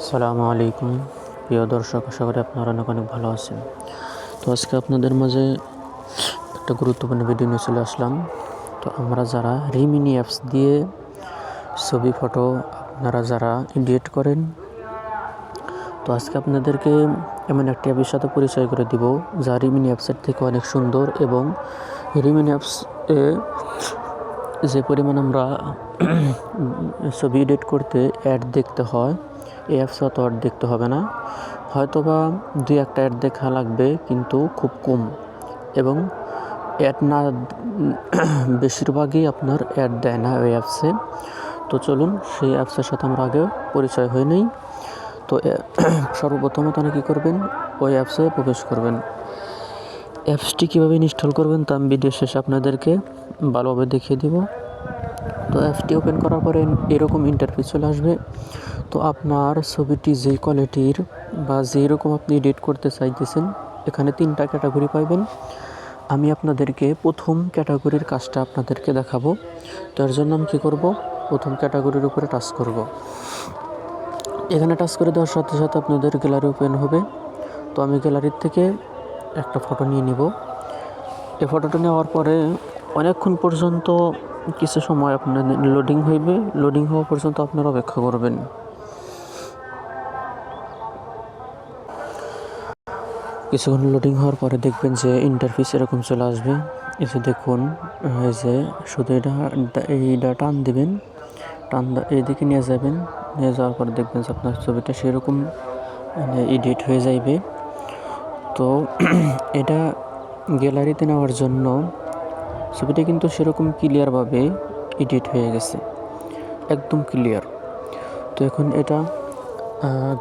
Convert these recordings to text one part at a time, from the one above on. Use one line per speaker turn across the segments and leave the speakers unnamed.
আসসালামু আলাইকুম। প্রিয় দর্শক, আশা করি আপনারা অনেক অনেক ভালো আছেন। তো আজকে আপনাদের মাঝে একটা গুরুত্বপূর্ণ ভিডিও নিয়ে চলে আসলাম। তো আমরা যারা রিমিনি অ্যাপস দিয়ে ছবি ফটো আপনারা যারা এডিট করেন, তো আজকে আপনাদেরকে এমন একটি অ্যাপের সাথে পরিচয় করে দিব, যা রিমিনি অ্যাপসের থেকে অনেক সুন্দর এবং রিমিনি অ্যাপস এ যে পরিমাণ আমরা ছবি এডিট করতে অ্যাড দেখতে হয় এই অ্যাপস অত অ্যাড দেখতে হবে না। হয়তো বা দুই একটা অ্যাড দেখা লাগবে, কিন্তু খুব কম। এবং অ্যাড না বেশিরভাগই আপনার অ্যাড দেয় না ওই অ্যাপসে তো চলুন, সেই অ্যাপসের সাথে আমরা আগে পরিচয় হয়ে নেই। তো সর্বপ্রথমত আপনি কী করবেন? ওই অ্যাপসে প্রবেশ করবেন। অ্যাপসটি কীভাবে ইনস্টল করবেন তা আমি ভিডিও শেষে আপনাদেরকে ভালোভাবে দেখিয়ে দিব। তো অ্যাপসটি ওপেন করার পরে এরকম ইন্টারফেস চলে আসবে। তো আপনার ছবিটি যে কোয়ালিটির বা যেই রকম আপনি এডিট করতে চাইতেছেন, এখানে তিনটা ক্যাটাগরি পাইবেন। আমি আপনাদেরকে প্রথম ক্যাটাগরির কাজটা আপনাদেরকে দেখাবো। তার জন্য আমি কী করব? প্রথম ক্যাটাগরির উপরে টাচ করব। এখানে টাচ করে দেওয়ার সাথে সাথে আপনাদের গ্যালারি ওপেন হবে। তো আমি গ্যালারির থেকে একটা ফটো নিয়ে নিব। এই ফটোটা নেওয়ার পরে অনেকক্ষণ পর্যন্ত কিছু সময় আপনার লোডিং হইবে। লোডিং হওয়া পর্যন্ত আপনারা অপেক্ষা করবেন। কিছুক্ষণ লোডিং হওয়ার পরে দেখবেন যে ইন্টারফেস এরকম চলে আসবে। এসে দেখুন, এই যে শুধু এটা এইটা টান দিবেন। টান এইদিকে নিয়ে যাবেন। নিয়ে যাওয়ার পরে দেখবেন যে আপনার ছবিটা সেরকম মানে এডিট হয়ে যাইবে। তো এটা গ্যালারিতে নেওয়ার জন্য ছবিটা কিন্তু সেরকম ক্লিয়ারভাবে এডিট হয়ে গেছে। একদম ক্লিয়ার তো এখন এটা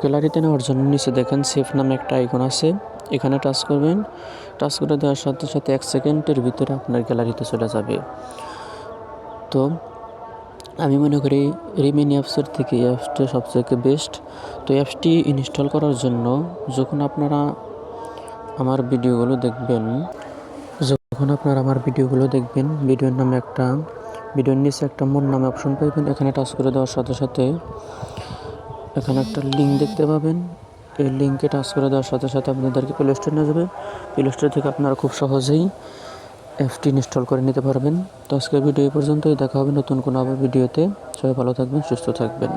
গ্যালারিতে নেওয়ার জন্য নিচে দেখেন সেফ নামে একটা আইকন আছে। এখানে টাচ করবেন। টাচ করে দেওয়ার সাথে সাথে এক সেকেন্ডের ভিতরে আপনার গ্যালারিতে চলে যাবে। তো আমি মনে করি রিমিনি অ্যাপসের থেকে অ্যাপসটা সবথেকে বেস্ট তো অ্যাপসটি ইনস্টল করার জন্য যখন আপনারা আমার ভিডিওগুলো দেখবেন যখন আপনারা আমার ভিডিওগুলো দেখবেন। ভিডিওর নামে একটা, ভিডিওর নিচে একটা মোর নামে অপশন পাইবেন। এখানে টাচ করে দেওয়ার সাথে সাথে এখানে একটা লিঙ্ক দেখতে পাবেন। এই লিঙ্কে টাচ করে দেওয়ার সাথে সাথে আপনাদেরকে প্লে স্টোর নিয়ে যাবে। প্লে স্টোর থেকে আপনারা খুব সহজেই অ্যাপটি ইনস্টল করে নিতে পারবেন। তো আজকের ভিডিও পর্যন্তই। দেখা হবে নতুন কোনো আবার ভিডিওতে। সবাই ভালো থাকবেন, সুস্থ থাকবেন।